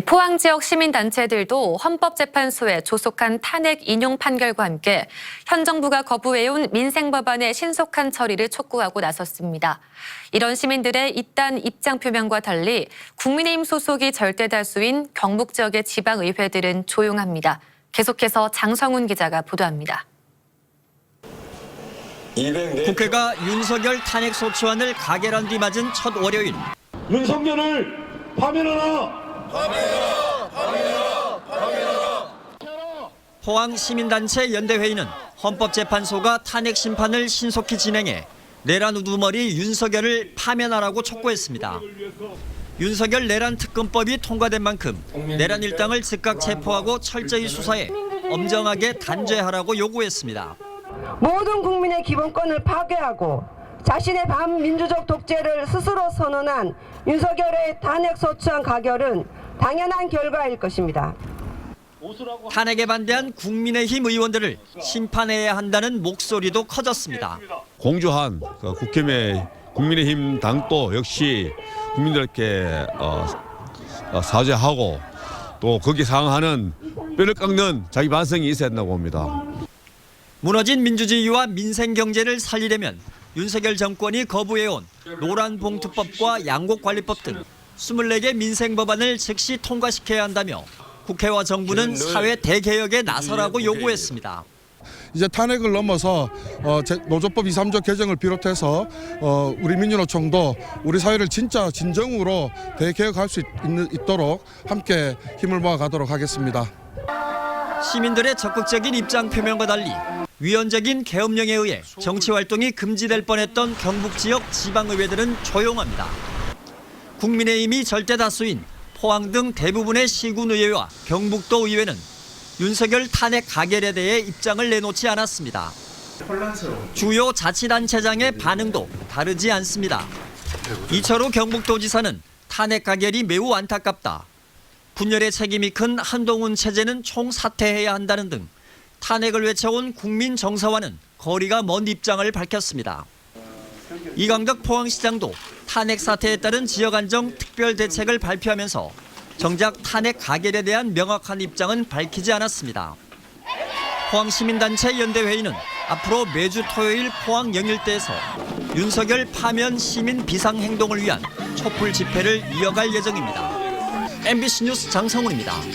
포항 지역 시민단체들도 헌법재판소에 조속한 탄핵 인용 판결과 함께 현 정부가 거부해온 민생법안의 신속한 처리를 촉구하고 나섰습니다. 이런 시민들의 이딴 입장 표명과 달리 국민의힘 소속이 절대 다수인 경북 지역의 지방의회들은 조용합니다. 계속해서 장성훈 기자가 보도합니다. 국회가 윤석열 탄핵 소추안을 가결한 뒤 맞은 첫 월요일 윤석열을 파면하라! 포항 시민단체 연대회의는 헌법재판소가 탄핵 심판을 신속히 진행해 내란 우두머리 윤석열을 파면하라고 촉구했습니다. 윤석열 내란 특검법이 통과된 만큼 내란 일당을 즉각 체포하고 철저히 수사해 엄정하게 단죄하라고 요구했습니다. 모든 국민의 기본권을 파괴하고 자신의 반민주적 독재를 스스로 선언한 윤석열의 탄핵 소추안 가결은 당연한 결과일 것입니다. 탄핵에 반대한 국민의힘 의원들을 심판해야 한다는 목소리도 커졌습니다. 공조한 그 국힘의 국민의힘 당도 역시 국민들께 어, 어, 사죄하고 또 거기에 상응하는 뼈를 깎는 자기 반성이 있어야 한다고 봅니다. 무너진 민주주의와 민생 경제를 살리려면 윤석열 정권이 거부해온 노란 봉투법과 양곡 관리법 등 24개 민생 법안을 즉시 통과시켜야 한다며 국회와 정부는 사회 대개혁에 나서라고 요구했습니다. 이제 탄핵을 넘어서 어, 제- 노조법 2, 3조 개정을 비롯해서 어, 우리 민주노총도 우리 사회를 진짜 진정으로 대개혁할 수 있, 있도록 함께 힘을 모아 가도록 하겠습니다. 시민들의 적극적인 입장 표명과 달리 위헌적인 계엄령에 의해 정치 활동이 금지될 뻔했던 경북 지역 지방의회들은 조용합니다. 국민의힘이 절대 다수인 포항 등 대부분의 시군의회와 경북도 의회는 윤석열 탄핵 가결에 대해 입장을 내놓지 않았습니다. 주요 자치단체장의 반응도 다르지 않습니다. 이철우 경북도지사는 탄핵 가결이 매우 안타깝다. 분열의 책임이 큰 한동훈 체제는 총사퇴해야 한다는 등 탄핵을 외쳐온 국민 정서와는 거리가 먼 입장을 밝혔습니다. 이광덕 포항시장도 탄핵 사태에 따른 지역 안정 특별 대책을 발표하면서 정작 탄핵 가결에 대한 명확한 입장은 밝히지 않았습니다. 포항 시민단체 연대회의는 앞으로 매주 토요일 포항 영일대에서 윤석열 파면 시민 비상 행동을 위한 촛불 집회를 이어갈 예정입니다. MBC 뉴스 장성훈입니다.